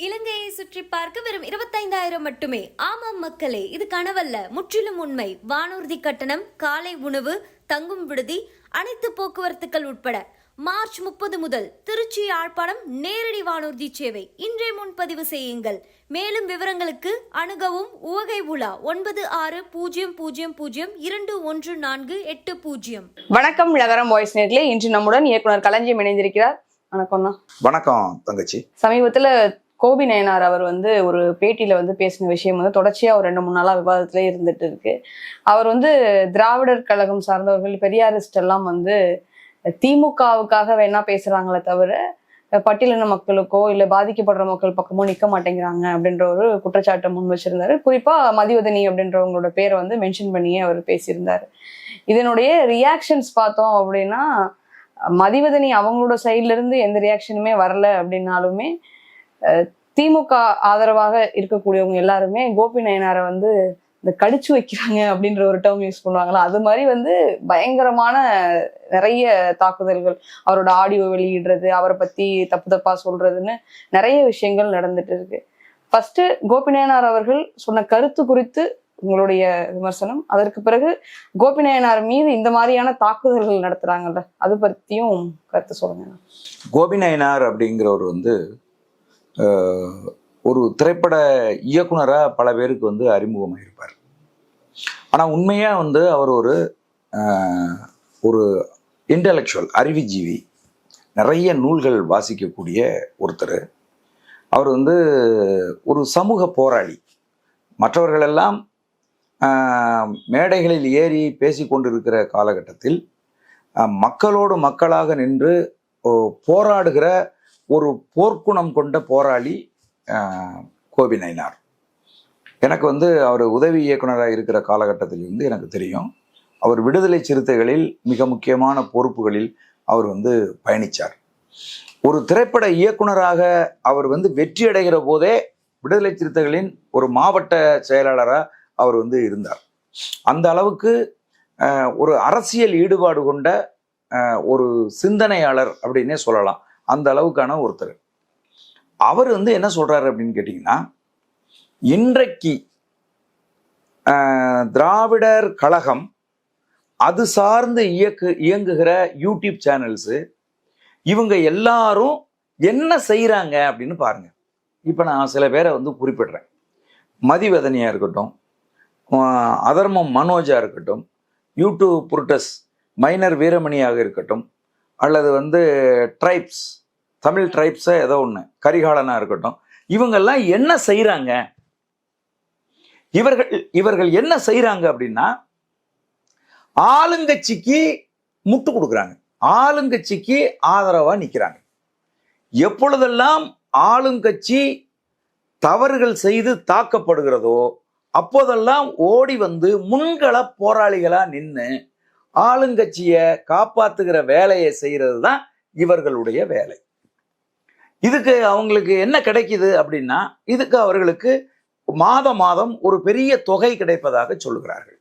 இலங்கையை சுற்றி பார்க்க வெறும் இருபத்தைந்தாயிரம் மட்டுமே. ஆமாம் மக்களே இது கனவல்ல. முற்றிலும் உண்மை. வானூர்தி கட்டணம் காலை உணவு தங்கும் விடுதி அனைத்து போக்குவரத்துகள் உட்பட. மார்ச் முப்பது முதல் திருச்சி யாழ்ப்பாணம் நேரடி வானூர்தி சேவை. இன்றே முன்பதிவு செய்யுங்கள். மேலும் விவரங்களுக்கு அணுகவும் உவகை உலா ஒன்பது ஆறு பூஜ்ஜியம் பூஜ்ஜியம் பூஜ்ஜியம் இரண்டு ஒன்று நான்கு எட்டு பூஜ்ஜியம். வணக்கம் நகரம் வாய்ஸ் நேர்களே இன்று நம்முடன் இயக்குனர் களஞ்சியம் இணைந்திருக்கிறார். வணக்கம்ண்ணா வணக்கம் தங்கச்சி. சமீபத்துல கோபி நயனார் அவர் வந்து ஒரு பேட்டியில வந்து பேசின விஷயம் வந்து தொடர்ச்சியா ஒரு ரெண்டு மூணு நாளா விவாதத்திலே இருந்துட்டு இருக்கு. அவர் வந்து திராவிடர் கழகம் சார்ந்தவர்கள் பெரியாரிஸ்ட் எல்லாம் வந்து திமுகவுக்காக வேணா பேசுறாங்களே தவிர பட்டியலின மக்களுக்கோ இல்ல பாதிக்கப்படுற மக்கள் பக்கமோ நிக்க மாட்டேங்கிறாங்க அப்படின்ற ஒரு குற்றச்சாட்டை முன் வச்சிருந்தாரு. குறிப்பா மதிவதனி அப்படின்றவங்களோட பேரை வந்து மென்ஷன் பண்ணியே அவர் பேசியிருந்தாரு. இதனுடைய ரியாக்ஷன்ஸ் பார்த்தோம் அப்படின்னா மதிவதனி அவங்களோட சைட்ல இருந்து எந்த ரியாக்ஷனுமே வரல அப்படின்னாலுமே திமுக ஆதரவாக இருக்கக்கூடியவங்க எல்லாருமே கோபி நயனாரை வந்து இந்த கடிச்சு வைக்கிறாங்க அப்படின்ற ஒரு டேர்ம் யூஸ் பண்ணுவாங்களா? அது மாதிரி வந்து பயங்கரமான நிறைய தாக்குதல்கள். அவரோட ஆடியோ வெளியிடுறது அவரை பத்தி தப்பு தப்பா சொல்றதுன்னு நிறைய விஷயங்கள் நடந்துட்டு இருக்கு. ஃபர்ஸ்ட் கோபிநாயனார் அவர்கள் சொன்ன கருத்து குறித்து உங்களுடைய விமர்சனம். அதற்கு பிறகு கோபிநாயனார் மீது இந்த மாதிரியான தாக்குதல்கள் நடத்துறாங்கல்ல அது பத்தியும் கருத்து சொல்லுங்க. கோபிநயனார் அப்படிங்கிறவர் வந்து ஒரு திரைப்பட இயக்குனராக பல பேருக்கு வந்து அறிமுகமாயிருப்பார். ஆனால் உண்மையாக வந்து அவர் ஒரு ஒரு இன்டலெக்சுவல் அறிவுஜீவி நிறைய நூல்கள் வாசிக்கக்கூடிய ஒருத்தர். அவர் வந்து ஒரு சமூக போராளி. மற்றவர்களெல்லாம் மேடைகளில் ஏறி பேசிக்கொண்டிருக்கிற காலகட்டத்தில் மக்களோடு மக்களாக நின்று போராடுகிற ஒரு போர்க்குணம் கொண்ட போராளி கோபி நயினார். எனக்கு வந்து அவர் உதவி இயக்குனராக இருக்கிற காலகட்டத்திலிருந்து எனக்கு தெரியும். அவர் விடுதலை சிறுத்தைகளில் மிக முக்கியமான பொறுப்புகளில் அவர் வந்து பயணித்தார் ஒரு திரைப்பட இயக்குனராக அவர் வந்து வெற்றி அடைகிற போதே விடுதலை சிறுத்தைகளின் ஒரு மாவட்ட செயலாளராக அவர் வந்து இருந்தார். அந்த அளவுக்கு ஒரு அரசியல் ஈடுபாடு கொண்ட ஒரு சிந்தனையாளர் அப்படின்னே சொல்லலாம். அந்த அளவுக்கான ஒருத்தர். அவர் வந்து என்ன சொல்றாரு அப்படின்னு கேட்டிங்கன்னா இன்றைக்கு திராவிடர் கழகம் அது சார்ந்து இயக்கு இயங்குகிற யூடியூப் சேனல்ஸு இவங்க எல்லாரும் என்ன செய்கிறாங்க அப்படின்னு பாருங்க. இப்போ நான் சில பேரை வந்து குறிப்பிடுறேன். மதிவதனியாக இருக்கட்டும் அதர்மம் மனோஜா இருக்கட்டும் யூடியூப் புருட்டஸ் மைனர் வீரமணியாக இருக்கட்டும் அல்லது வந்து ட்ரைப்ஸ் தமிழ் ட்ரைப்ஸை ஏதோ ஒன்று கரிகாலனாக இருக்கட்டும். இவங்கெல்லாம் என்ன செய்கிறாங்க இவர்கள் இவர்கள் என்ன செய்கிறாங்க அப்படின்னா ஆளுங்கட்சிக்கு முட்டு கொடுக்குறாங்க. ஆளுங்கட்சிக்கு ஆதரவாக நிற்கிறாங்க எப்பொழுதெல்லாம் ஆளுங்கட்சி தவறுகள் செய்து தாக்கப்படுகிறதோ அப்போதெல்லாம் ஓடி வந்து முன்கள போராளிகளாக நின்று ஆளுங்கட்சியை காப்பாற்றுகிற வேலையை செய்கிறது தான் இவர்களுடைய வேலை. இதுக்கு அவங்களுக்கு என்ன கிடைக்குது அப்படின்னா இதுக்கு அவர்களுக்கு மாத மாதம் ஒரு பெரிய தொகை கிடைப்பதாக சொல்லுகிறார்கள்.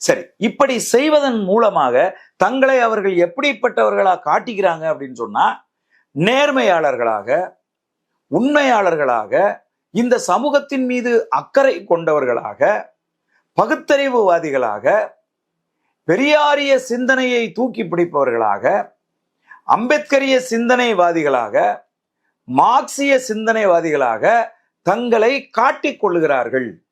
சரி இப்படி செய்வதன் மூலமாக தங்களை அவர்கள் எப்படிப்பட்டவர்களாக காட்டிக்கிறாங்க அப்படின்னு சொன்னா நேர்மையாளர்களாக உண்மையாளர்களாக இந்த சமூகத்தின் மீது அக்கறை கொண்டவர்களாக பகுத்தறிவுவாதிகளாக பெரியாரிய சிந்தனையை தூக்கி பிடிப்பவர்களாக அம்பேத்கரிய சிந்தனைவாதிகளாக மார்க்சிய சிந்தனைவாதிகளாக தங்களை காட்டிக் கொள்ளுகிறார்கள்.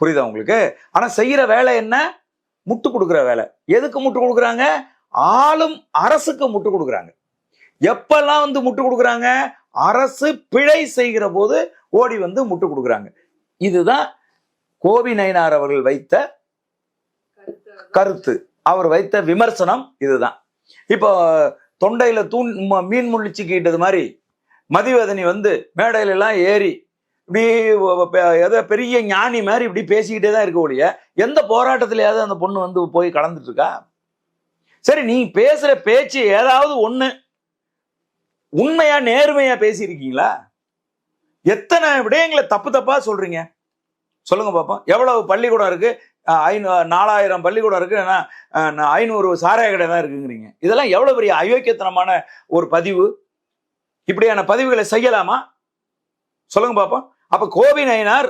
புரியுதா உங்களுக்கு? ஆனா செய்யற வேலை என்ன? முட்டு கொடுக்குற வேலை. எதுக்கு முட்டு கொடுக்குறாங்க? ஆளும் அரசுக்கு முட்டு கொடுக்குறாங்க. எப்பெல்லாம் வந்து முட்டு கொடுக்குறாங்க? அரசு பிழை செய்கிற போது ஓடி வந்து முட்டு கொடுக்குறாங்க. இதுதான் கோவி நயனார் அவர்கள் வைத்த கருத்து. அவர் வைத்த விமர்சனம் இதுதான். இப்போ தொண்டையில தூண் ம- மீன் முள்ளிச்சுக்கிட்டது மாதிரி மதிவதனி வந்து மேடையில எல்லாம் ஏறி இப்படி ஏதோ பெரிய ஞானி மாதிரி இப்படி பேசிக்கிட்டே தான் இருக்க ஒழிய எந்த போராட்டத்திலேயாவது அந்த பொண்ணு வந்து போய் கலந்துட்டு இருக்கா சரி நீ பேசுற பேச்சு ஏதாவது ஒண்ணு உண்மையா நேர்மையா பேசியிருக்கீங்களா? எத்தனை விடயங்களை தப்பு தப்பா சொல்றீங்க? சொல்லுங்க பாப்போம். எவ்வளவு பள்ளிக்கூடம் இருக்கு? ஐநூ நாலாயிரம் பள்ளிக்கூடம் இருக்கு ஐநூறு சாராய கடை தான் இருக்குங்கிறீங்க. இதெல்லாம் எவ்வளவு பெரிய அயோக்கியத்தனமான ஒரு பதிவு? இப்படியான பதிவுகளை செய்யலாமா? சொல்லுங்க பாப்போம். அப்ப கோபி நயினார்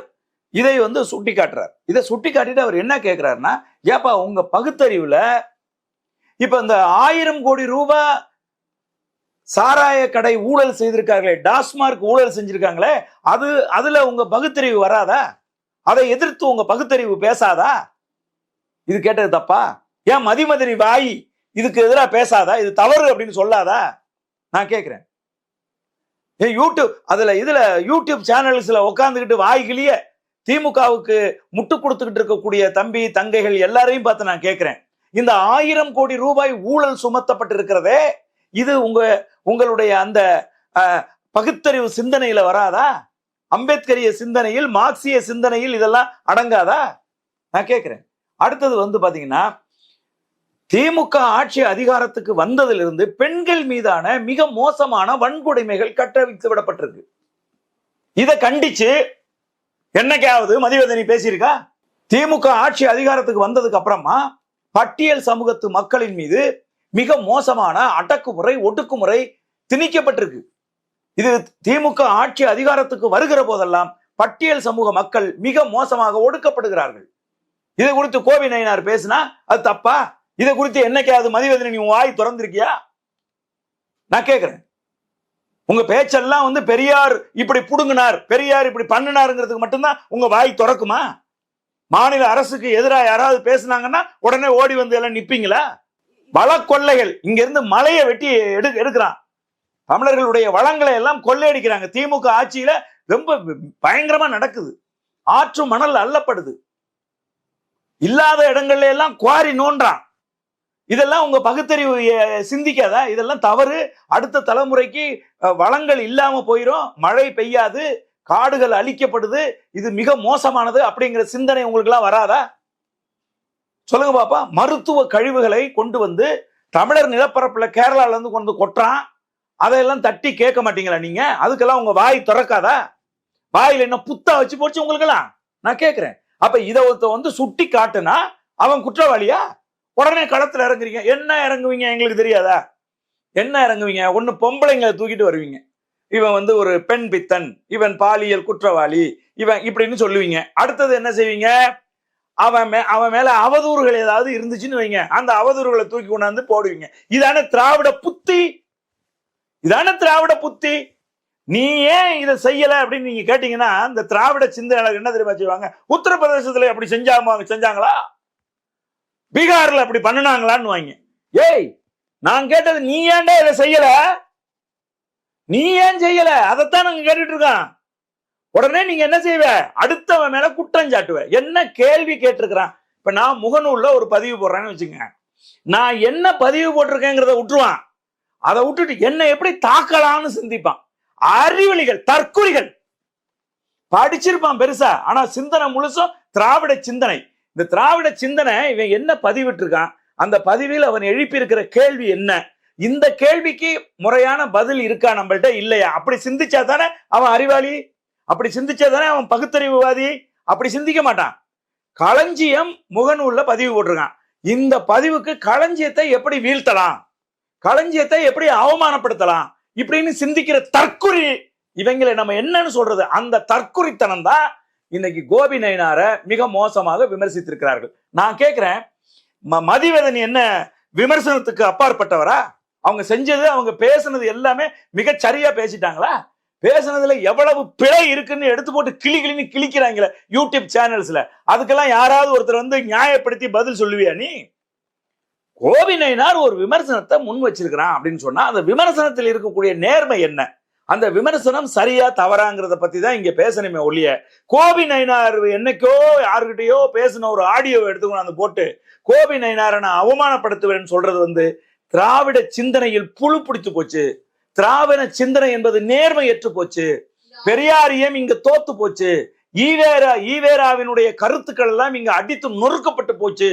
இதை வந்து சுட்டி காட்டுறார் இதை சுட்டி காட்டிட்டு அவர் என்ன கேட்கிறாருன்னா ஏப்பா உங்க பகுத்தறிவுல இப்ப இந்த ஆயிரம் கோடி ரூபாய் சாராய கடை ஊழல் செய்திருக்காங்களே டாஸ்மார்க் ஊழல் செஞ்சிருக்காங்களே அது அதுல உங்க பகுத்தறிவு வராதா? அதை எதிர்த்து உங்க பகுத்தறிவு பேசாதா? இது கேட்டது தப்பா? ஏன் மதிமதிரி வாய் இதுக்கு எதிராக பேசாதா? இது தவறு அப்படின்னு சொல்லாதா? நான் கேட்கிறேன் யூடியூப் அதுல இதுல யூடியூப் சேனல்ஸ்ல உட்காந்துக்கிட்டு வாய்கிலேயே திமுகவுக்கு முட்டு கொடுத்துக்கிட்டு இருக்கக்கூடிய தம்பி தங்கைகள் எல்லாரையும் பார்த்து நான் கேட்கிறேன் இந்த ஆயிரம் கோடி ரூபாய் ஊழல் சுமத்தப்பட்டிருக்கிறதே இது உங்க உங்களுடைய அந்த பகுத்தறிவு சிந்தனையில வராதா? அம்பேத்கரிய சிந்தனையில் மார்க்சிய சிந்தனையில் இதெல்லாம் அடங்காதா? நான் கேட்கிறேன் அடுத்தது வந்து பாத்தீங்கன்னா திமுக ஆட்சி அதிகாரத்துக்கு வந்ததிலிருந்து பெண்கள் மீதான மிக மோசமான வன்கொடுமைகள் கட்டவிழ்த்து விடப்பட்டிருக்கு. இதை கண்டிச்சு என்னைக்காவது மதிவதனி பேசியிருக்கா? திமுக ஆட்சி அதிகாரத்துக்கு வந்ததுக்கு அப்புறமா பட்டியல் சமூகத்து மக்களின் மீது மிக மோசமான அடக்குமுறை ஒடுக்குமுறை திணிக்கப்பட்டிருக்கு. இது திமுக ஆட்சி அதிகாரத்துக்கு வருகிற போதெல்லாம் பட்டியல் சமூக மக்கள் மிக மோசமாக ஒடுக்கப்படுகிறார்கள். இது குறித்து கோவி நயினார் பேசினா அது தப்பா? இதை குறித்து என்னைக்காவது மதிவதனை நீ வாய் திறந்திருக்கியா? நான் கேட்கிறேன். உங்க பேச்செல்லாம் வந்து பெரியார் இப்படி புடுங்கினார் பெரியார் இப்படி பண்ணினாருங்கிறதுக்கு மட்டும்தான் உங்க வாய் திறக்குமா? மாநில அரசுக்கு எதிராக யாராவது பேசுனாங்கன்னா உடனே ஓடி வந்து எல்லாம் நிப்பீங்களா? வள கொள்ளைகள் இங்க இருந்து மலையை வெட்டி எடு எடுக்கிறான். தமிழர்களுடைய வளங்களை எல்லாம் கொள்ளையடிக்கிறாங்க. திமுக ஆட்சியில ரொம்ப பயங்கரமா நடக்குது. ஆற்று மணல் அள்ளப்படுது இல்லாத இடங்கள்ல எல்லாம் குவாரி நோன்றான். இதெல்லாம் உங்க பகுத்தறிவு சிந்திக்காதா? இதெல்லாம் தவறு. அடுத்த தலைமுறைக்கு வளங்கள் இல்லாம போயிரும். மழை பெய்யாது. காடுகள் அழிக்கப்படுது. இது மிக மோசமானது அப்படிங்கிற சிந்தனை உங்களுக்குலாம் வராதா? சொல்லுங்க பாப்பா. மருத்துவ கழிவுகளை கொண்டு வந்து தமிழர் நிலப்பரப்புல கேரளால இருந்து கொண்டு கொட்டுறான். அதையெல்லாம் தட்டி கேட்க மாட்டீங்களா நீங்க? அதுக்கெல்லாம் உங்க வாய் திறக்காதா? வாயில என்ன புத்தா வச்சு போச்சு உங்களுக்கெல்லாம்? நான் கேட்கிறேன் அப்ப இதை ஒருத்த வந்து சுட்டி காட்டுனா அவன் குற்றவாளியா? உடனே களத்தில் இறங்குறீங்க. என்ன இறங்குவீங்க எங்களுக்கு தெரியாதா? என்ன இறங்குவீங்க? ஒன்று பொம்பளைங்களை தூக்கிட்டு வருவீங்க. இவன் வந்து ஒரு பெண் பித்தன். இவன் பாலியல் குற்றவாளி. இவன் இப்படின்னு சொல்லுவீங்க. அடுத்தது என்ன செய்வீங்க? அவன் மே அவன் மேல அவதூறுகள் ஏதாவது இருந்துச்சுன்னு வைங்க. அந்த அவதூறுகளை தூக்கி கொண்டாந்து போடுவீங்க. இதான திராவிட புத்தி? இதான திராவிட புத்தி? நீ ஏன் இதை செய்யல அப்படின்னு நீங்க கேட்டீங்கன்னா இந்த திராவிட சிந்தனையாளர் என்ன தெரியுமா செய்வாங்க? உத்தரப்பிரதேசத்துல அப்படி செஞ்சாமா? செஞ்சாங்களா? பீகார்ல அப்படி பண்ணுனாங்களான்னு வாங்க. ஏய் நான் கேட்டது நீ ஏன்டா இதை செய்யல? நீ ஏன் செய்யல? அதைத்தான் நாங்க கேட்டுட்டு இருக்கோம். உடனே நீங்க என்ன செய்வ? அடுத்தவன் மேல குற்றம் சாட்டுவ. என்ன கேள்வி கேட்டிருக்கிறான்? இப்ப நான் முகநூல்ல ஒரு பதிவு போடுறேன்னு வச்சுங்க. நான் என்ன பதிவு போட்டிருக்கேங்கிறத விட்டுருவான் அதை விட்டுட்டு என்ன எப்படி தாக்கலாம்னு சிந்திப்பான். அறிவழிகள் தற்கொலிகள். படிச்சிருப்பான் பெருசா. ஆனா சிந்தனை முழுசும் திராவிட சிந்தனை. இந்த திராவிட சிந்தனை இவன் என்ன பதிவிட்டு இருக்கான் அந்த பதிவில் அவன் எழுப்பியிருக்கிற கேள்வி என்ன? இந்த கேள்விக்கு முறையான பதில் இருக்கா நம்மள்ட்ட? இல்லையா? அப்படி சிந்திச்சா தானே அவன் அறிவாளி? அப்படி சிந்திச்சா தானே அவன் பகுத்தறிவுவாதி? அப்படி சிந்திக்க மாட்டான். களஞ்சியம் முகநூல்ல பதிவு போட்டிருக்கான். இந்த பதிவுக்கு களஞ்சியத்தை எப்படி வீழ்த்தலாம்? களஞ்சியத்தை எப்படி அவமானப்படுத்தலாம்? இப்படின்னு சிந்திக்கிற தற்குறி இவங்களை நம்ம என்னன்னு சொல்றது? அந்த தற்குறித்தனம் தான் இன்னைக்கு கோபி நயினார மிக மோசமாக விமர்சித்திருக்கிறார்கள். நான் கேட்கிறேன் ம- மதிவதன் என்ன விமர்சனத்துக்கு அப்பாற்பட்டவரா? அவங்க செஞ்சது அவங்க பேசுனது எல்லாமே மிக சரியா பேசிட்டாங்களா? பேசுனதுல எவ்வளவு பிழை இருக்குன்னு எடுத்து போட்டு கிளி கிளின்னு கிழிக்கிறாங்களே யூடியூப் சேனல்ஸ்ல. அதுக்கெல்லாம் யாராவது ஒருத்தர் வந்து நியாயப்படுத்தி பதில் சொல்லுவியா நீ? கோவி நயினார் ஒரு விமர்சனத்தை முன் வச்சிருக்கிறான் அப்படின்னு சொன்னா அந்த விமர்சனத்தில் இருக்கக்கூடிய நேர்மை என்ன? அந்த விமர்சனம் சரியா தவறாங்கிறத பத்தி தான் இங்க பேசணுமே ஒழிய கோபி நயினார் என்னைக்கோ யாருக்கிட்டயோ பேசின ஒரு ஆடியோ எடுத்துக்கணும் அந்த போட்டு கோபி நயினாரை நான் அவமானப்படுத்துவேன்னு சொல்றது வந்து திராவிட சிந்தனையில் புழு பிடித்து போச்சு. திராவிட சிந்தனை என்பது நேர்மையற்று போச்சு. பெரியாரியம் இங்க தோத்து போச்சு. ஈவேரா ஈவேராவினுடைய கருத்துக்கள் எல்லாம் இங்க அடித்து நொறுக்கப்பட்டு போச்சு.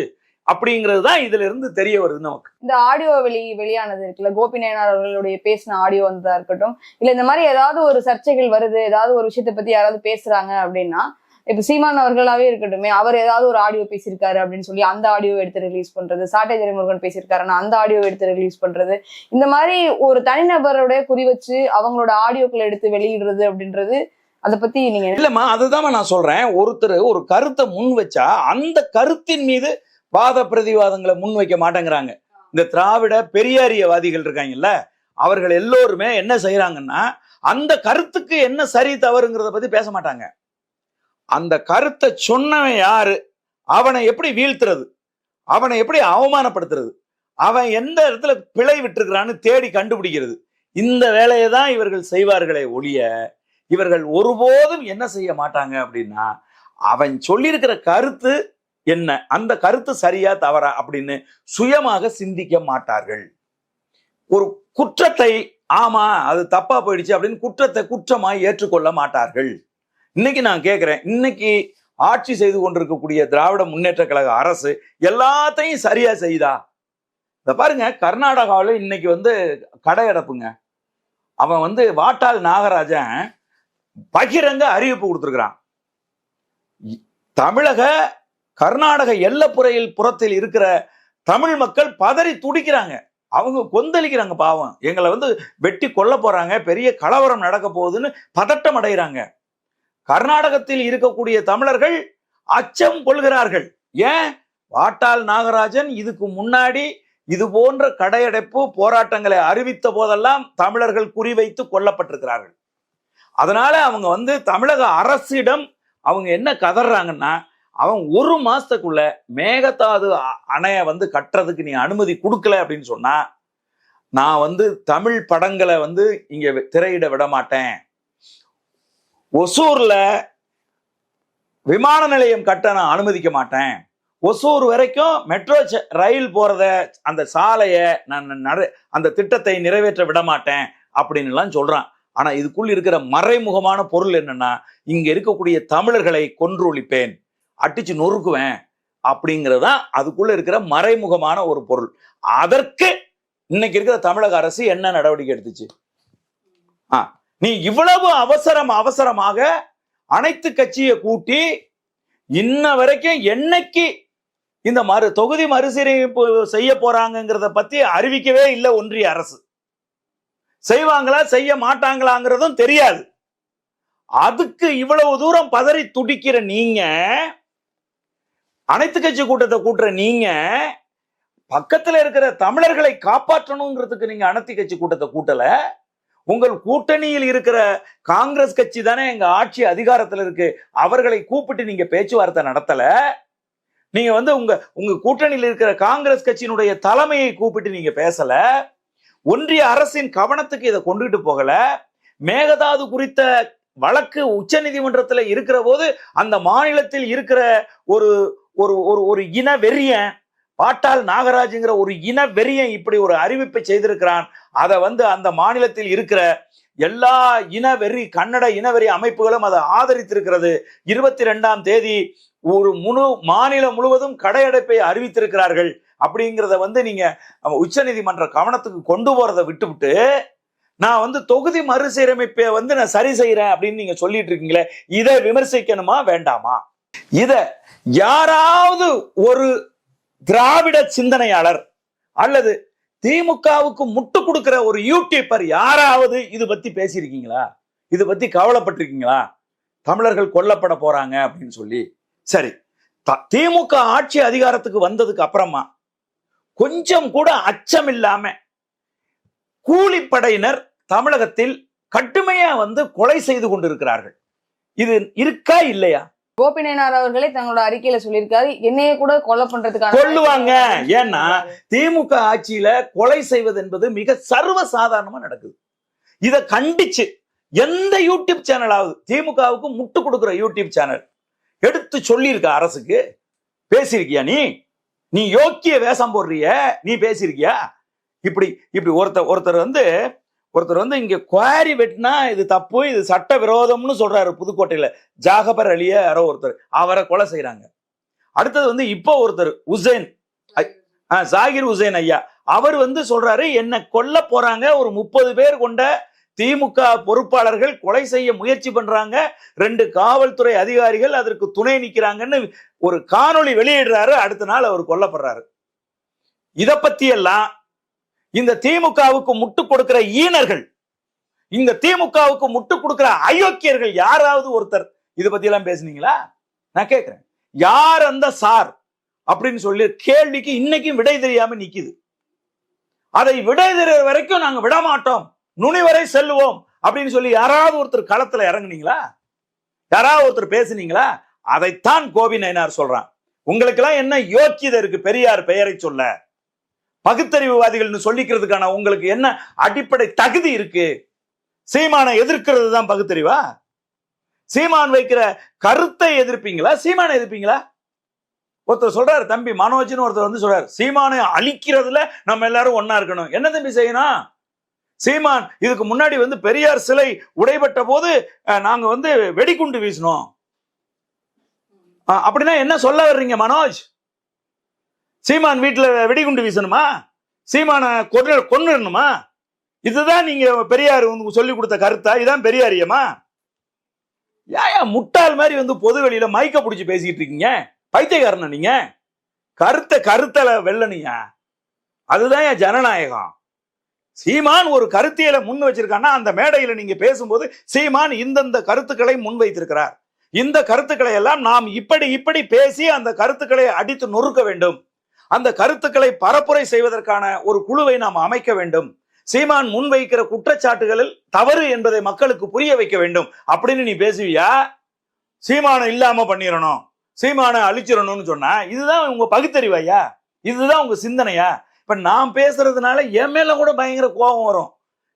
அப்படிங்கிறது தான் இதுல இருந்து தெரிய வருது நமக்கு. இந்த ஆடியோ வெளி வெளியானது இருக்குல்ல கோபி நாயனார் அவர்களுடைய பேசின ஆடியோ வந்ததா இருக்கட்டும் இல்ல இந்த மாதிரி ஏதாவது ஒரு சர்ச்சைகள் வருது ஏதாவது ஒரு விஷயத்தை பத்தி யாராவது பேசுறாங்க அப்படின்னா இப்ப சீமான் அவர்களாவே இருக்கட்டுமே அவர் ஏதாவது ஒரு ஆடியோ பேசியிருக்காரு அப்படின்னு சொல்லி அந்த ஆடியோ எடுத்து ரிலீஸ் பண்றது சாட்டை துரைமுருகன் பேசியிருக்காருன்னா அந்த ஆடியோ எடுத்து ரிலீஸ் பண்றது இந்த மாதிரி ஒரு தனிநபருடைய குறி வச்சு அவங்களோட ஆடியோக்களை எடுத்து வெளியிடுறது அப்படின்றது அதை பத்தி நீங்க இல்லம்மா அதுதான் நான் சொல்றேன். ஒருத்தர் ஒரு கருத்தை முன் வச்சா அந்த கருத்தின் மீது வாத பிரதிவாதங்களை முன்வைக்க மாட்டேங்கிறாங்க. இந்த திராவிட பெரியாரியவாதிகள் இருக்காங்கல்ல அவர்கள் எல்லோருமே என்ன செய்யறாங்கன்னா அந்த கருத்துக்கு என்ன சரி தவறுங்கிறத பத்தி பேச மாட்டாங்க. அந்த கருத்தை சொன்னவன் யாரு? அவனை எப்படி வீழ்த்துறது? அவனை எப்படி அவமானப்படுத்துறது? அவன் எந்த இடத்துல பிழை விட்டுருக்கிறான்னு தேடி கண்டுபிடிக்கிறது? இந்த வேலையை தான் இவர்கள் செய்வார்களே ஒழிய இவர்கள் ஒருபோதும் என்ன செய்ய மாட்டாங்க அப்படின்னா அவன் சொல்லியிருக்கிற கருத்து என்ன? அந்த கருத்து சரியா தவறா? அப்படின்னு சுயமாக சிந்திக்க மாட்டார்கள். ஒரு குற்றத்தை ஆமா அது தப்பா போயிடுச்சு அப்படின்னு குற்றத்தை குற்றமாய் ஏற்றுக்கொள்ள மாட்டார்கள். இன்னைக்கு நான் கேட்கிறேன் இன்னைக்கு ஆட்சி செய்து கொண்டிருக்கக்கூடிய திராவிட முன்னேற்ற கழக அரசு எல்லாத்தையும் சரியா செய்தா? இந்த பாருங்க கர்நாடகாவில் இன்னைக்கு வந்து கடை அடைப்புங்க. அவன் வந்து வாட்டாள் நாகராஜன் பகிரங்க அறிவிப்பு கொடுத்துருக்குறான். தமிழக கர்நாடக எல்லப்புறையில் புறத்தில் இருக்கிற தமிழ் மக்கள் பதறி துடிக்கிறாங்க. அவங்க கொந்தளிக்கிறாங்க பாவம். எங்களை வந்து வெட்டி கொல்ல போறாங்க. பெரிய கலவரம் நடக்க போகுதுன்னு பதட்டம் அடைகிறாங்க. கர்நாடகத்தில் இருக்கக்கூடிய தமிழர்கள் அச்சம் கொள்கிறார்கள். ஏன்? வாட்டாள் நாகராஜன் இதுக்கு முன்னாடி இது போன்ற கடையடைப்பு போராட்டங்களை அறிவித்த போதெல்லாம் தமிழர்கள் குறிவைத்து கொல்லப்பட்டிருக்கிறார்கள். அதனால அவங்க வந்து தமிழக அரசிடம் அவங்க என்ன கதறாங்கன்னா அவன் ஒரு மாசத்துக்குள்ள மேகதாது அ- வந்து கட்டுறதுக்கு நீ அனுமதி கொடுக்கல அப்படின்னு சொன்னா நான் வந்து தமிழ் படங்களை வந்து இங்க திரையிட விட மாட்டேன். ஒசூர்ல விமான நிலையம் கட்ட நான் அனுமதிக்க மாட்டேன். ஒசூர் வரைக்கும் மெட்ரோ ரயில் போறத அந்த சாலையை நான் நட- அந்த திட்டத்தை நிறைவேற்ற விட மாட்டேன் அப்படின்னு எல்லாம் சொல்றான். ஆனா இதுக்குள்ள இருக்கிற மறைமுகமான பொருள் என்னன்னா இங்க இருக்கக்கூடிய தமிழர்களை கொன்று ஒழிப்பேன் அடிச்சு நொறுக்குவேன் அப்படிங்கிறதான் அதுக்குள்ள இருக்கிற மறைமுகமான ஒரு பொருள். அதற்கு இன்னைக்கு இருக்கிற தமிழக அரசு என்ன நடவடிக்கை எடுத்துச்சு? ஆ நீ இவ்வளவு அவசரம் அவசரமாக அனைத்து கட்சியை கூட்டி இன்ன வரைக்கும் என்னைக்கு இந்த மறு தொகுதி மறுசீரமைப்பு செய்ய போறாங்கிறத பத்தி அறிவிக்கவே இல்லை ஒன்றிய அரசு. செய்வாங்களா செய்ய மாட்டாங்களாங்கிறதும் தெரியாது. அதுக்கு இவ்வளவு தூரம் பதறி துடிக்கிற நீங்க அனைத்து கட்சி கூட்டத்தை கூட்டுற நீங்க பக்கத்துல இருக்கிற தமிழர்களை காப்பாற்றணுங்கிறதுக்கு நீங்க அனைத்து கட்சி கூட்டத்தை கூட்டல. உங்கள் கூட்டணியில் இருக்கிற காங்கிரஸ் கட்சி தானே எங்க ஆட்சி அதிகாரத்துல இருக்கு. அவர்களை கூப்பிட்டு நீங்க பேச்சுவார்த்தை நடத்தல. நீங்க வந்து உங்க உங்க கூட்டணியில் இருக்கிற காங்கிரஸ் கட்சியினுடைய தலைமையை கூப்பிட்டு நீங்க பேசல. ஒன்றிய அரசின் கவனத்துக்கு இதை கொண்டுகிட்டு போகல. மேகதாது குறித்த வழக்கு உச்ச நீதிமன்றத்துல இருக்கிற போது அந்த மாநிலத்தில் இருக்கிற ஒரு ஒரு ஒரு ஒரு இன வெறியன் பாட்டாள் நாகராஜுங்கிற ஒரு இன வெறியன் இப்படி ஒரு அறிவிப்பை செய்திருக்கிறான். அதை வந்து அந்த மாநிலத்தில் இருக்கிற எல்லா இனவெறி கன்னட இனவெறி அமைப்புகளும் அதை ஆதரித்திருக்கிறது. இருபத்தி ரெண்டாம் தேதி ஒரு முழு மாநிலம் முழுவதும் கடையடைப்பை அறிவித்திருக்கிறார்கள். அப்படிங்கிறத வந்து நீங்க உச்ச நீதிமன்ற கவனத்துக்கு கொண்டு போறதை விட்டுவிட்டு நான் வந்து தொகுதி மறுசீரமைப்பை வந்து நான் சரி செய்யறேன் அப்படின்னு நீங்க சொல்லிட்டு இருக்கீங்களே இதை விமர்சிக்கணுமா வேண்டாமா? இத யாராவது ஒரு திராவிட சிந்தனையாளர் அல்லது திமுகவுக்கு முட்டு கொடுக்கிற ஒரு யூடியூப்பர் யாராவது இது பத்தி பேசியிருக்கீங்களா? இது பத்தி கவலைப்பட்டிருக்கீங்களா? தமிழர்கள் கொல்லப்பட போறாங்க அப்படின்னு சொல்லி. சரி திமுக ஆட்சி அதிகாரத்துக்கு வந்ததுக்கு அப்புறமா கொஞ்சம் கூட அச்சம் இல்லாம கூலிப்படையினர் தமிழகத்தில் கடுமையா வந்து கொலை செய்து கொண்டிருக்கிறார்கள். இது இருக்கா இல்லையா? கோபி நயனார் அவர்களே தங்களோட அறிக்கையில சொல்லியிருக்காரு. என்னைய கூட கொலை பண்றதுக்காக கொள்ளுவாங்க ஏன்னா, திமுக ஆட்சியில கொலை செய்வது என்பது மிக சர்வ சாதாரணமா நடக்குது. இத கண்டிச்சு எந்த யூடியூப் ஆகுது திமுகவுக்கு முட்டு கொடுக்கிற யூடியூப் சேனல் எடுத்து சொல்லியிருக்க அரசுக்கு பேசியிருக்கியா நீ? நீ யோக்கிய வேஷம் போடுறிய நீ பேசியிருக்கியா? இப்படி இப்படி ஒருத்தர் ஒருத்தர் வந்து ஒருத்தர் வந்து இங்கே குவாரி வெட்டினா இது தப்பு இது சட்ட விரோதம்னு சொல்றாரு புதுக்கோட்டையில். ஜாகபர் அலிய யாரோ ஒருத்தர். அவரை கொலை செய்கிறாங்க அடுத்தது வந்து இப்போ ஒருத்தர் உசேன். ஐ- ஆ, ஜாகிர் உசேன் ஐயா. அவர் வந்து சொல்றாரு என்னை கொல்ல போறாங்க. ஒரு முப்பது பேர் கொண்ட திமுக பொறுப்பாளர்கள் கொலை செய்ய முயற்சி பண்றாங்க. ரெண்டு காவல்துறை அதிகாரிகள் அதற்கு துணை நிற்கிறாங்கன்னு ஒரு காணொளி வெளியிடுறாரு. அடுத்த நாள் அவர் கொல்லப்படுறாரு. இதை பத்தி எல்லாம் இந்த திமுகவுக்கு முட்டு கொடுக்கிற ஈனர்கள் இந்த திமுகவுக்கு முட்டு கொடுக்கிற அயோக்கியர்கள் யாராவது ஒருத்தர் இதை பத்தி எல்லாம் பேசுனீங்களா? நான் கேட்கிறேன் யார் அந்த சார் அப்படின்னு சொல்லி கேள்விக்கு இன்னைக்கும் விடை தெரியாம நிக்குது. அதை விடை தெரிகிற வரைக்கும் நாங்க விட மாட்டோம் நுனி வரை செல்லுவோம் அப்படின்னு சொல்லி யாராவது ஒருத்தர் களத்துல இறங்குனீங்களா? யாராவது ஒருத்தர் பேசுனீங்களா? அதைத்தான் கோபி நயனார் சொல்றான். உங்களுக்கெல்லாம் என்ன யோக்கியதை இருக்கு? பெரியார் பெயரை சொல்ல. பகுத்தறிவுவாதிகள்னு சொல்லிக்கிறதுக்கான உங்களுக்கு என்ன அடிப்படை தகுதி இருக்கு? சீமானை எதிர்க்கிறது தான் பகுத்தறிவா? சீமான் வைக்கிற கருத்தை எதிர்ப்பீங்களா? சீமானை எதிர்ப்பீங்களா? ஒருத்தர் சொல்றாரு தம்பி மனோஜ்னு ஒருத்தர் வந்து சொல்றாரு சீமானை அழிக்கிறதுல நம்ம எல்லாரும் ஒன்னா இருக்கணும். என்ன தம்பி செய்யணும்? சீமான் இதுக்கு முன்னாடி வந்து பெரியார் சிலை உடைபட்ட போது நாங்க வந்து வெடிகுண்டு வீசினோம். அப்படின்னா என்ன சொல்ல வர்றீங்க மனோஜ்? சீமான் வீட்டில் வெடிகுண்டு வீசணுமா? சீமானை கொண்டு கொண்டுடணுமா இதுதான் நீங்க பெரியார் வந்து சொல்லி கொடுத்த கருத்தா? இதுதான் பெரியாரியமா ஏயா முட்டாள் மாதிரி வந்து பொது வெளியில மைக்க பிடிச்சி பேசிக்கிட்டு இருக்கீங்க. பைத்தியக்காரனா நீங்க? கருத்தை கருத்தல வெல்லனிய அதுதான் என் ஜனநாயகம். சீமான் ஒரு கருத்தியலை முன் வச்சிருக்கான்னா அந்த மேடையில நீங்க பேசும்போது சீமான் இந்தந்த கருத்துக்களை முன் வைத்திருக்கிறார். இந்த கருத்துக்களை எல்லாம் நாம் இப்படி இப்படி பேசி அந்த கருத்துக்களை அடித்து நொறுக்க வேண்டும். அந்த கருத்துக்களை பரப்புரை செய்வதற்கான ஒரு குழுவை நாம் அமைக்க வேண்டும். சீமான் முன்வைக்கிற குற்றச்சாட்டுகளில் தவறு என்பதை மக்களுக்கு புரிய வைக்க வேண்டும். அப்படின்னு நீ பேசுவியா? சீமானம் இல்லாம பண்ணிடணும் சீமானை அழிச்சிடணும்னு சொன்னா இதுதான் உங்க பகுத்தறிவாயா இதுதான் உங்க சிந்தனையா? இப்ப நான் பேசுறதுனால என் மேல கூட பயங்கர கோபம் வரும்.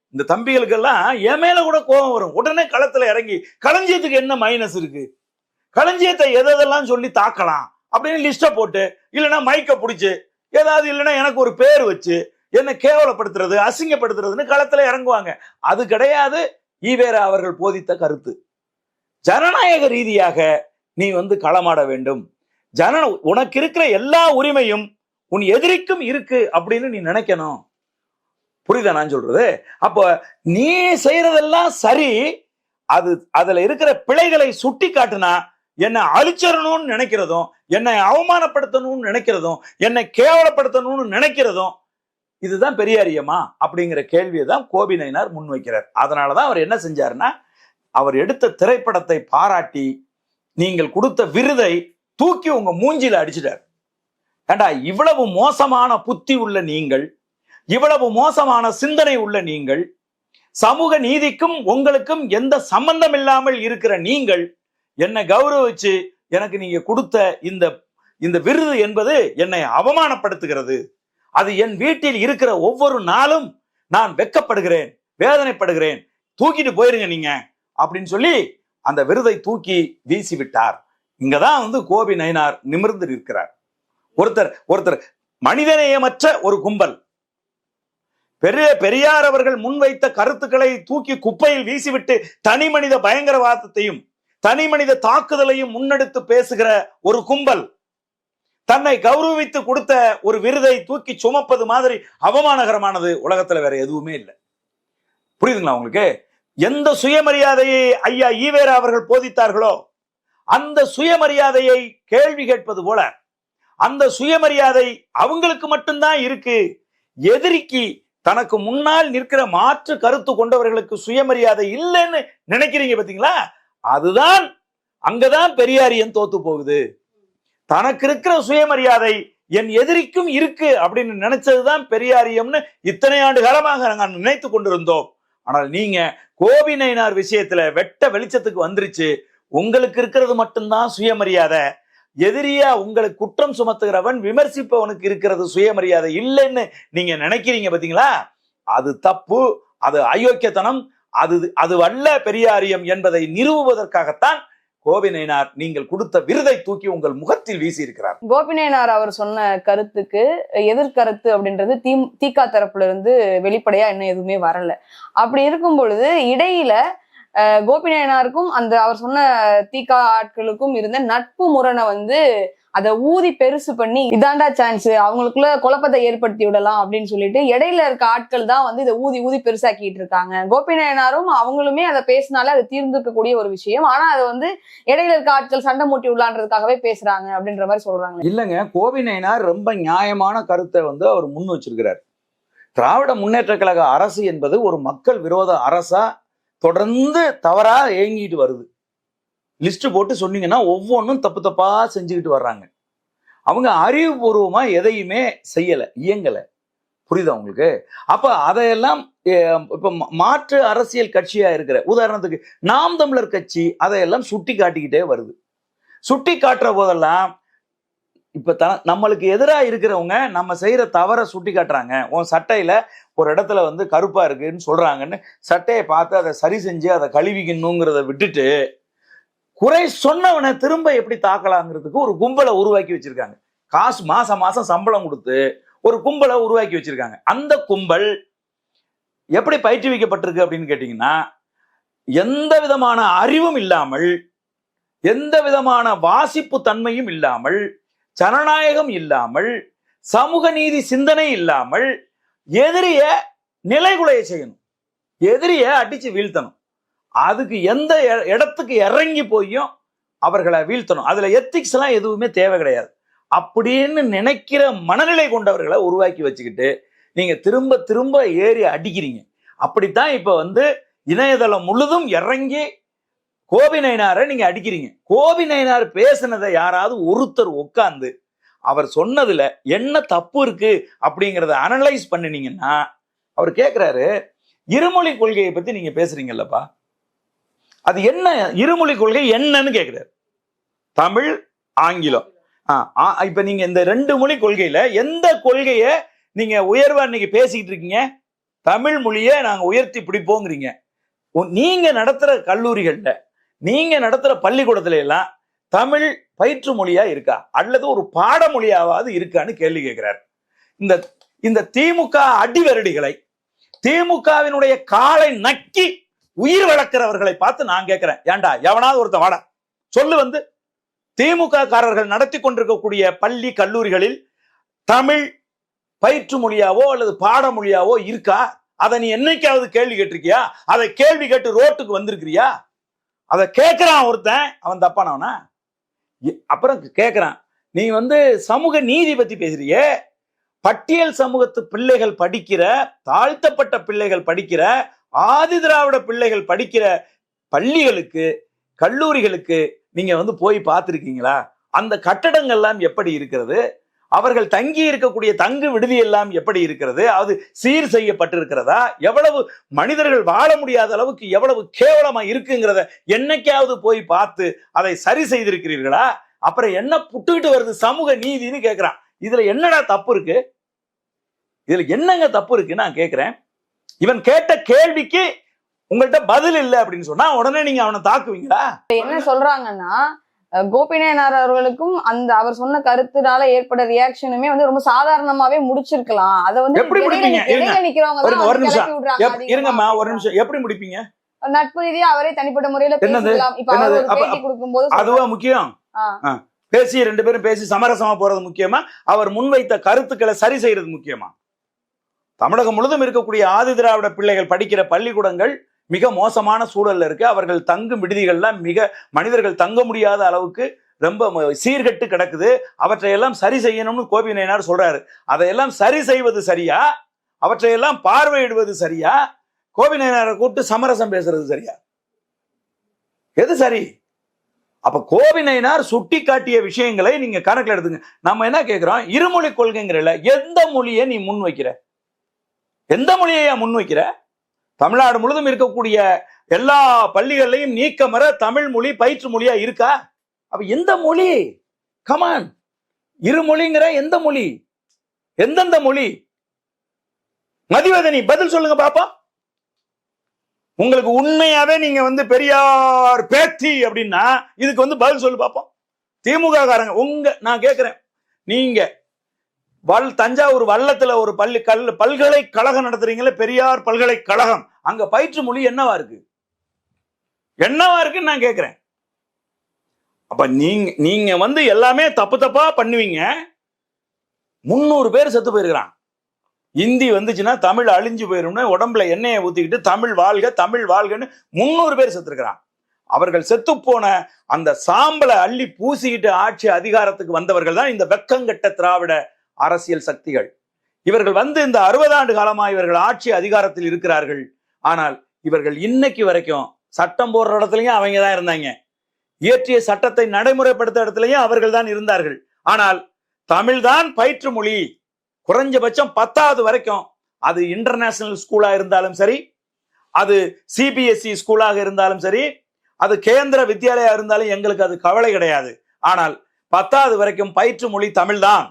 இந்த தம்பிகளுக்கெல்லாம் என் மேல கூட கோபம் வரும். உடனே களத்துல இறங்கி களஞ்சியத்துக்கு என்ன மைனஸ் இருக்கு? களஞ்சியத்தை எதெல்லாம் சொல்லி தாக்கலாம்? அப்படின்னு லிஸ்ட போட்டு இல்லைன்னா மைக்க பிடிச்சி ஏதாவது இல்லைன்னா எனக்கு ஒரு பேர் வச்சு என்ன கேவலப்படுத்துறது அசிங்கப்படுத்துறதுன்னு களத்துல இறங்குவாங்க. அது கிடையாது. ஈவேரா அவர்கள் போதித்த கருத்து. ஜனநாயக ரீதியாக நீ வந்து களமாட வேண்டும். ஜன உனக்கு இருக்கிற எல்லா உரிமையும் உன் எதிரிக்கும் இருக்கு அப்படின்னு நீ நினைக்கணும். புரியுதா நான் சொல்றது? அப்போ நீ செய்யறதெல்லாம் சரி அது அதுல இருக்கிற பிழைகளை சுட்டி காட்டுனா என்னை அழிச்சிடணும்னு நினைக்கிறதும் என்னை அவமானப்படுத்தணும்னு நினைக்கிறதும் என்னை கேவலப்படுத்தணும்னு நினைக்கிறதும் இதுதான் பெரியாரியமா அப்படிங்கிற கேள்வியை தான் கோபி நயினார் முன்வைக்கிறார். அதனாலதான் அவர் என்ன செஞ்சாருன்னா அவர் எடுத்த திரைப்படத்தை பாராட்டி நீங்கள் கொடுத்த விருதை தூக்கி உங்க மூஞ்சில அடிச்சிட்டார். ஏண்டா இவ்வளவு மோசமான புத்தி உள்ள நீங்கள் இவ்வளவு மோசமான சிந்தனை உள்ள நீங்கள் சமூக நீதிக்கும் உங்களுக்கும் எந்த சம்பந்தம் இல்லாமல் இருக்கிற நீங்கள் என்னை கௌரவிச்சு எனக்கு நீங்க கொடுத்த இந்த இந்த விருது என்பது என்னை அவமானப்படுத்துகிறது. அது என் வீட்டில் இருக்கிற ஒவ்வொரு நாளும் நான் வெட்கப்படுகிறேன் வேதனைப்படுகிறேன். தூக்கிட்டு போயிருங்க நீங்க அப்படின்னு சொல்லி அந்த விருதை தூக்கி வீசி விட்டார் இங்கதான் வந்து கோபி நயினார் நிமிர்ந்து நிற்கிறார். ஒருத்தர் ஒருத்தர் மனிதநேயமற்ற ஒரு கும்பல். பெரிய பெரியார் அவர்கள் முன்வைத்த கருத்துக்களை தூக்கி குப்பையில் வீசிவிட்டு தனி மனித பயங்கரவாதத்தையும் தனி மனித தாக்குதலையும் முன்னெடுத்து பேசுகிற ஒரு கும்பல். தன்னை கௌரவித்து கொடுத்த ஒரு விருதை தூக்கி சுமப்பது மாதிரி அவமானகரமானது உலகத்துல வேற எதுவுமே இல்லை. புரியுதுங்களா உங்களுக்கு? எந்த சுயமரியாதையை ஐயா ஈவேரா அவர்கள் போதித்தார்களோ அந்த சுயமரியாதையை கேள்வி கேட்பது போல அந்த சுயமரியாதை அவங்களுக்கு மட்டும்தான் இருக்கு. எதிரிக்கு தனக்கு முன்னால் நிற்கிற மாற்று கருத்து கொண்டவர்களுக்கு சுயமரியாதை இல்லைன்னு நினைக்கிறீங்க பாத்தீங்களா? அதுதான் அங்கதான் பெரியாரியன் தோத்து போகுது. தனக்கு இருக்கிற சுயமரியாதை என் எதிரிக்கும் இருக்கு அப்படின்னு நினைச்சதுதான் பெரியாரியம்னு இத்தனை ஆண்டு காலமாக நாங்கள் நினைத்து கொண்டிருந்தோம். ஆனால் நீங்க கோபி நயினார் விஷயத்துல வெட்ட வெளிச்சத்துக்கு வந்துருச்சு. உங்களுக்கு இருக்கிறது மட்டும்தான் சுயமரியாதை. எதிரியா உங்களுக்கு குற்றம் சுமத்துகிறவன் விமர்சிப்பவனுக்கு இருக்கிறது சுயமரியாதை இல்லைன்னு நீங்க நினைக்கிறீங்க பாத்தீங்களா? அது தப்பு அது அயோக்கியத்தனம் அது அது அல்ல பெரியாரியம் என்பதை நிறுவுவதற்காகத்தான் கோபிநயனார் நீங்கள் கொடுத்த விருதை தூக்கி உங்கள் முகத்தில் வீசி இருக்கிறார் கோபிநயனார் அவர் சொன்ன கருத்துக்கு எதிர்கருத்து அப்படின்றது தி திக தரப்புல இருந்து வெளிப்படையா இன்னும் எதுவுமே வரல. அப்படி இருக்கும் பொழுது இடையில கோபிநயனாருக்கும் அந்த அவர் சொன்ன தீகா ஆட்களுக்கும் இருந்த நட்பு முரணை வந்து அதை ஊதி பெருசு பண்ணி இதாண்டா சான்ஸ் அவங்களுக்குள்ள குழப்பத்தை ஏற்படுத்தி விடலாம் அப்படின்னு சொல்லிட்டு இடையில இருக்க ஆட்கள் தான் வந்து இதை ஊதி ஊதி பெருசாக்கிட்டு இருக்காங்க. கோபிநயனாரும் அவங்களுமே அதை பேசினாலே அது தீர்ந்திருக்கக்கூடிய ஒரு விஷயம். ஆனா அது வந்து இடையில இருக்க ஆட்கள் சண்டை மூட்டி விடலான்றதுக்காகவே பேசுறாங்க அப்படின்ற மாதிரி சொல்றாங்க இல்லைங்க கோபிநாயனார் ரொம்ப நியாயமான கருத்தை வந்து அவர் முன் வச்சிருக்கிறார். திராவிட முன்னேற்ற கழக அரசு என்பது ஒரு மக்கள் விரோத அரசா தொடர்ந்து தவறா இயங்கிட்டு வருது. லிஸ்ட்டு போட்டு சொன்னீங்கன்னா ஒவ்வொன்றும் தப்பு தப்பாக செஞ்சுக்கிட்டு வர்றாங்க. அவங்க அறிவுபூர்வமாக எதையுமே செய்யலை இயங்கலை. புரியுதா உங்களுக்கு? அப்போ அதையெல்லாம் இப்போ மா- மாற்று அரசியல் கட்சியாக இருக்கிற உதாரணத்துக்கு நாம் தமிழர் கட்சி அதையெல்லாம் சுட்டி காட்டிக்கிட்டே வருது. சுட்டி காட்டுற போதெல்லாம் இப்போ த நம்மளுக்கு எதிராக இருக்கிறவங்க நம்ம செய்கிற தவறை சுட்டி காட்டுறாங்க. உன் சட்டையில் ஒரு இடத்துல வந்து கருப்பாக இருக்குன்னு சொல்கிறாங்கன்னு சட்டையை பார்த்து அதை சரி செஞ்சு அதை கழுவிக்கணுங்கிறத விட்டுட்டு குறை சொன்னவனை திரும்ப எப்படி தாக்கலாங்கிறதுக்கு ஒரு கும்பலை உருவாக்கி வச்சிருக்காங்க. காசு மாசம் மாசம் சம்பளம் கொடுத்து ஒரு கும்பலை உருவாக்கி வச்சிருக்காங்க. அந்த கும்பல் எப்படி பயிற்றுவிக்கப்பட்டிருக்கு அப்படின்னு கேட்டீங்கன்னா எந்த விதமான அறிவும் இல்லாமல் எந்த விதமான வாசிப்பு தன்மையும் இல்லாமல் ஜனநாயகம் இல்லாமல் சமூக நீதி சிந்தனை இல்லாமல் எதிரிய நிலைகுலைய செய்யணும். எதிரிய அடிச்சு வீழ்த்தணும். அதுக்கு எந்த இடத்துக்கு இறங்கி போயும் அவர்களை வீழ்த்தணும். அதில் எத்திக்ஸ்லாம் எதுவுமே தேவை கிடையாது. அப்படின்னு நினைக்கிற மனநிலை கொண்டவர்களை உருவாக்கி வச்சுக்கிட்டு நீங்கள் திரும்ப திரும்ப ஏறி அடிக்கிறீங்க. அப்படித்தான் இப்போ வந்து இணையதளம் முழுதும் இறங்கி கோபி நயனாரை நீங்கள் அடிக்கிறீங்க. கோபி நயனார் பேசுனதை யாராவது ஒருத்தர் உட்காந்து அவர் சொன்னதுல என்ன தப்பு இருக்கு அப்படிங்கிறத அனலைஸ் பண்ணினீங்கன்னா அவர் கேட்குறாரு இருமொழி கொள்கையை பற்றி நீங்கள் பேசுறீங்கல்லப்பா. அது என்ன இருமொழி கொள்கை என்னன்னு கேட்குறாரு தமிழ் ஆங்கிலம். ஆ, ஆ, இப்ப நீங்க இந்த ரெண்டு மொழி கொள்கையில எந்த கொள்கையை நீங்க உயர்வா இன்னைக்கு பேசிக்கிட்டு இருக்கீங்க? தமிழ் மொழியை நாங்க உயர்த்தி பிடிப்போங்கிறீங்க. உ- நீங்க நடத்துற கல்லூரிகள்ல நீங்க நடத்துற பள்ளிக்கூடத்துல எல்லாம் தமிழ் பயிற்று மொழியா இருக்கா? அல்லது ஒரு பாடமொழியாவது இருக்கான்னு கேள்வி கேட்கிறார் இந்த இந்த திமுக அடிவரடிகளை திமுகவினுடைய காலை நக்கி உயிர் வளர்க்கிறவர்களை பார்த்து நான் கேட்கிறேன் ஏன்டா எவனாவது ஒருத்தன் வாடா. சொல்லு வந்து திமுக காரர்கள் நடத்தி கொண்டிருக்கக்கூடிய பள்ளி கல்லூரிகளில் தமிழ் பயிற்று மொழியாவோ அல்லது பாட மொழியாவோ இருக்கா? அதை நீ என்னைக்காவது கேள்வி கேட்டிருக்கியா? அதை கேள்வி கேட்டு ரோட்டுக்கு வந்திருக்கிறியா? அதை கேட்கிறான் ஒருத்தன் அவன் தப்பானவனா? இ- அப்புறம் கேட்கிறான் நீ வந்து சமூக நீதி பத்தி பேசுறியே? பட்டியல் சமூகத்து பிள்ளைகள் படிக்கிற தாழ்த்தப்பட்ட பிள்ளைகள் படிக்கிற ஆதி திராவிட பிள்ளைகள் படிக்கிற பள்ளிகளுக்கு கல்லூரிகளுக்கு நீங்க வந்து போய் பார்த்துருக்கீங்களா? அந்த கட்டடங்கள்லாம் எப்படி இருக்கிறது? அவர்கள் தங்கி இருக்கக்கூடிய தங்கு விடுதி எல்லாம் எப்படி இருக்கிறது? அது சீர் செய்யப்பட்டிருக்கிறதா? எவ்வளவு மனிதர்கள் வாழ முடியாத அளவுக்கு எவ்வளவு கேவலமா இருக்குங்கிறத என்னைக்காவது போய் பார்த்து அதை சரி செய்திருக்கிறீர்களா? அப்புறம் என்ன புட்டுக்கிட்டு வருது? சமூக நீதின்னு கேட்கிறான் இதுல என்னடா தப்பு இருக்கு? இதுல என்னங்க தப்பு இருக்கு நான் கேக்குறேன். இவன் கேட்ட கேள்விக்கு உங்கள்ட்ட பதில் இல்லை அப்படின்னு சொன்னா உடனே நீங்க அவனை தாக்குவீங்களா? என்ன சொல்றாங்கன்னா கோபிநாயனார் அவர்களுக்கும் அந்த அவர் சொன்ன கருத்துனால ஏற்பட்ட ரியாக்ஷனுமே வந்து ரொம்ப சாதாரணமாவே முடிச்சிருக்கலாம். அதை வந்து எப்படி முடிப்பீங்க? இருங்கம்மா ஒரு நிமிஷம். எப்படி முடிப்பீங்க? நட்பு ரீதியா அவரே தனிப்பட்ட முறையில? பேசிக்கலாம். இப்ப அவர் பேட்டி கொடுக்கும்போது அதுவா முக்கியம். பேசி ரெண்டு பேரும் பேசி சமரசமா போறது முக்கியமா? அவர் முன்வைத்த கருத்துக்களை சரி செய்யறது முக்கியமா? தமிழகம் முழுதும் இருக்கக்கூடிய ஆதி திராவிட பிள்ளைகள் படிக்கிற பள்ளிக்கூடங்கள் மிக மோசமான சூழல்ல இருக்கு. அவர்கள் தங்கும் விடுதிகள்லாம் மிக மனிதர்கள் தங்க முடியாத அளவுக்கு ரொம்ப சீர்கட்டு சீர்கெட்டு கிடக்குது. அவற்றையெல்லாம் சரி செய்யணும்னு கோபி நயனார் சொல்றாரு. அதையெல்லாம் சரி செய்வது சரியா? அவற்றையெல்லாம் பார்வையிடுவது சரியா? கோபி நயனாரை கூப்பிட்டு சமரசம் பேசுறது சரியா? எது சரி? அப்ப கோபி நயினார் சுட்டி காட்டிய விஷயங்களை நீங்க கணக்கில் எடுத்துங்க. நம்ம என்ன கேட்கிறோம் இருமொழி கொள்கைங்கிறல எந்த மொழியை நீ முன் வைக்கிற எந்த மொழியை முன்வைக்கிற? தமிழ்நாடு முழுதும் இருக்கக்கூடிய எல்லா பள்ளிகள்லையும் நீக்க மர தமிழ் மொழி பயிற்று மொழியா இருக்கா? அப்ப எந்த மொழி? கமான் இருமொழிங்கிற எந்த மொழி? எந்தெந்த மொழி? மதிவதனி பதில் சொல்லுங்க பாப்பா. உங்களுக்கு உண்மையாவே நீங்க வந்து பெரியார் பேத்தி அப்படின்னா இதுக்கு வந்து பதில் சொல்லு பாப்போம். திமுக காரங்க உங்க நான் கேட்கிறேன் நீங்க வல் தஞ்சாவூர் வல்லத்தில் ஒரு பள்ளி கல் பல்கலைக்கழகம் நடத்துறீங்களே பெரியார் பல்கலைக்கழகம். அங்க பயிற்று மொழி என்னவா இருக்கு? என்னவா இருக்குன்னு நான் கேட்குறேன் அப்ப நீங்க நீங்க வந்து எல்லாமே தப்பு தப்பா பண்ணுவீங்க. முந்நூறு பேர் செத்து போயிருக்கிறான். இந்தி வந்துச்சுன்னா தமிழ் அழிஞ்சு போயிரும்னு உடம்புல எண்ணெயை ஊத்திக்கிட்டு தமிழ் வாழ்க தமிழ் வாழ்கன்னு முந்நூறு பேர் செத்துருக்கிறான். அவர்கள் செத்து போன அந்த சாம்பலை அள்ளி பூசிக்கிட்டு ஆட்சி அதிகாரத்துக்கு வந்தவர்கள் தான் இந்த வெக்கங்கெட்ட திராவிட அரசியல் சக்திகள். இவர்கள் வந்து இந்த அறுபது ஆண்டு காலமாக இவர்கள் ஆட்சி அதிகாரத்தில் இருக்கிறார்கள். ஆனால் இவர்கள் இன்னைக்கு வரைக்கும் சட்டம் போடுற இடத்துலையும் அவங்க தான் இருந்தாங்க. இயற்றிய சட்டத்தை நடைமுறைப்படுத்த இடத்துலையும் அவர்கள் தான் இருந்தார்கள். ஆனால் தமிழ்தான் பயிற்று மொழி. குறைஞ்சபட்சம் பத்தாவது வரைக்கும் அது இன்டர்நேஷனல் ஸ்கூலாக இருந்தாலும் சரி அது சிபிஎஸ்இ ஸ்கூலாக இருந்தாலும் சரி அது கேந்திர வித்யாலயா இருந்தாலும் எங்களுக்கு அது கவலை கிடையாது. ஆனால் பத்தாவது வரைக்கும் பயிற்று மொழி தமிழ்தான்.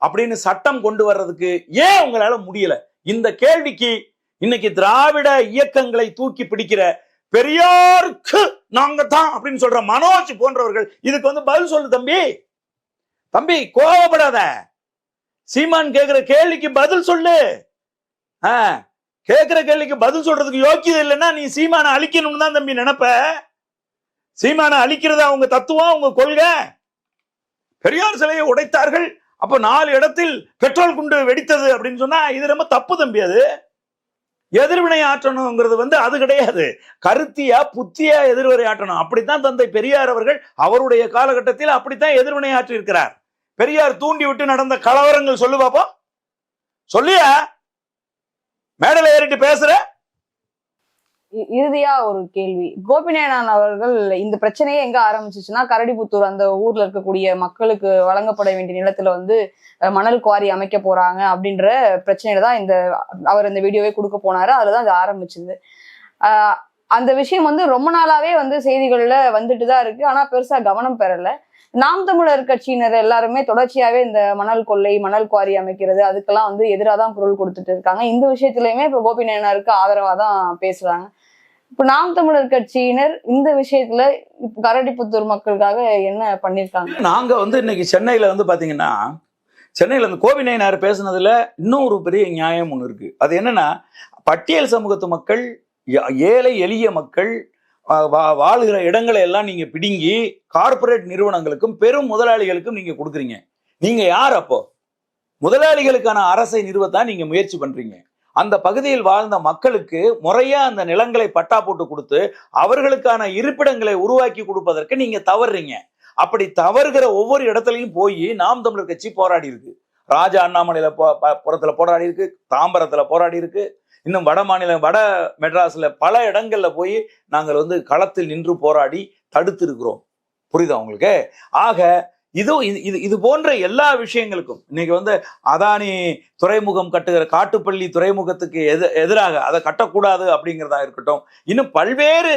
அப்படின்னு சட்டம் கொண்டு வர்றதுக்கு ஏன் உங்களால முடியல? இந்த கேள்விக்கு இன்னைக்கு திராவிட இயக்கங்களை தூக்கி பிடிக்கிற பெரியாருக்கு நாங்க தான் அப்படின்னு சொல்ற மனோஜ் போன்றவர்கள் இதுக்கு வந்து பதில் சொல்லு தம்பி. தம்பி கோவப்படாத. சீமான் கேட்கிற கேள்விக்கு பதில் சொல்லு. ஆ, கேள்விக்கு பதில் சொல்றதுக்கு யோக்கியது இல்லைன்னா நீ சீமானை அழிக்கணும்னு தான் தம்பி நினைப்ப. சீமானை அழிக்கிறதா உங்க தத்துவம் உங்க கொள்கை? பெரியார் சிலையை உடைத்தார்கள். அப்போ நாலு இடத்தில் பெட்ரோல் குண்டு வெடித்தது அப்படின்னு சொன்னா இது ரொம்ப தப்பு தம்பி அது. எதிர்வினை ஆற்றணுங்கிறது வந்து அது கிடையாது. கருத்தியா புத்தியா எதிர்வினை ஆற்றணும். அப்படித்தான் தந்தை பெரியார் அவர்கள் அவருடைய காலகட்டத்தில் அப்படித்தான் எதிர்வினை ஆற்றி இருக்கிறார். பெரியார் தூண்டி விட்டு நடந்த கலவரங்கள் சொல்லு பாப்போம். சொல்லியா? மேடையில ஏறிட்டு பேசுற? இறுதியா ஒரு கேள்வி. கோபிநாயனான் அவர்கள் இந்த பிரச்சனையே எங்க ஆரம்பிச்சிச்சுன்னா கரடிபுத்தூர் அந்த ஊர்ல இருக்கக்கூடிய மக்களுக்கு வழங்கப்பட வேண்டிய நிலத்துல வந்து மணல் குவாரி அமைக்க போறாங்க அப்படின்ற பிரச்சனையில தான் இந்த அவர் இந்த வீடியோவே கொடுக்க போனாரு. அதுலதான் அது ஆரம்பிச்சது. அந்த விஷயம் வந்து ரொம்ப நாளாவே வந்து செய்திகள்ல வந்துட்டு தான் இருக்கு. ஆனா பெருசா கவனம் பெறல. நாம் தமிழர் கட்சியினர் எல்லாருமே தொடர்ச்சியாவே இந்த மணல் கொள்ளை மணல் குவாரி அமைக்கிறது அதுக்கெல்லாம் வந்து எதிராக தான் குரல் கொடுத்துட்டு இருக்காங்க. இந்த விஷயத்துலயுமே இப்ப கோபி நாயனாருக்கு ஆதரவா தான் பேசுறாங்க. இப்ப நாம் தமிழர் கட்சியினர் இந்த விஷயத்துல இப்ப கரடிப்புத்தூர் மக்களுக்காக என்ன பண்ணிருக்காங்க? நாங்க வந்து இன்னைக்கு சென்னையில வந்து பாத்தீங்கன்னா சென்னையில இந்த கோவி நயனார் பேசுனதுல இன்னும் ஒரு பெரிய நியாயம் ஒன்று இருக்கு. அது என்னன்னா பட்டியல் சமூகத்து மக்கள் ஏழை எளிய மக்கள் வா- வாழுகிற இடங்களை எல்லாம் நீங்க பிடுங்கி கார்ப்பரேட் நிறுவனங்களுக்கும் பெரும் முதலாளிகளுக்கும் நீங்க கொடுக்குறீங்க. நீங்க யார் அப்போ? முதலாளிகளுக்கான அரசை நிறுவத்தான் நீங்க முயற்சி பண்றீங்க. அந்த பகுதியில் வாழ்ந்த மக்களுக்கு முறையா அந்த நிலங்களை பட்டா போட்டு கொடுத்து அவர்களுக்கான இருப்பிடங்களை உருவாக்கி கொடுப்பதற்கு நீங்க தவறுறீங்க அப்படி தவறுகிற ஒவ்வொரு இடத்துலையும் போய் நாம் தமிழர் கட்சி போராடி இருக்கு. ராஜா அண்ணாமலையில போ- ப- புறத்துல போராடி இருக்கு தாம்பரத்துல போராடி இருக்கு. இன்னும் வட மாநிலம் வட மெட்ராஸ்ல பல இடங்கள்ல போய் நாங்கள் வந்து களத்தில் நின்று போராடி தடுத்து இருக்கிறோம் புரியுதா உங்களுக்கு? ஆக இது இது- இது இது போன்ற எல்லா விஷயங்களுக்கும். இன்னைக்கு வந்து அதானி துறைமுகம் கட்டுகிற காட்டுப்பள்ளி துறைமுகத்துக்கு எது எதிராக அதை கட்டக்கூடாது அப்படிங்கிறதா இருக்கட்டும். இன்னும் பல்வேறு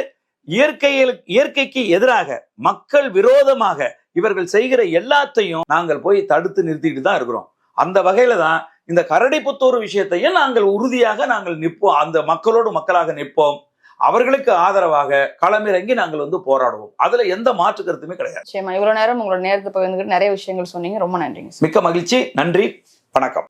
இயற்கையில் இயற்கைக்கு எதிராக மக்கள் விரோதமாக இவர்கள் செய்கிற எல்லாத்தையும் நாங்கள் போய் தடுத்து நிறுத்திட்டு தான் இருக்கிறோம். அந்த வகையில தான் இந்த கரடிப்புத்தூர் விஷயத்தையும் நாங்கள் உறுதியாக நாங்கள் நிற்போம் அந்த மக்களோடு மக்களாக நிற்போம் அவர்களுக்கு ஆதரவாக களமிறங்கி நாங்கள் வந்து போராடுவோம். அதுல எந்த மாற்று கருத்துமே கிடையாது. நிச்சயமா. இவ்வளவு நேரம் உங்களோட நேரத்தை பகிர்ந்துக்கிட்டு நிறைய விஷயங்கள் சொன்னீங்க. ரொம்ப நன்றிங்க மிக்க மகிழ்ச்சி. நன்றி. வணக்கம்.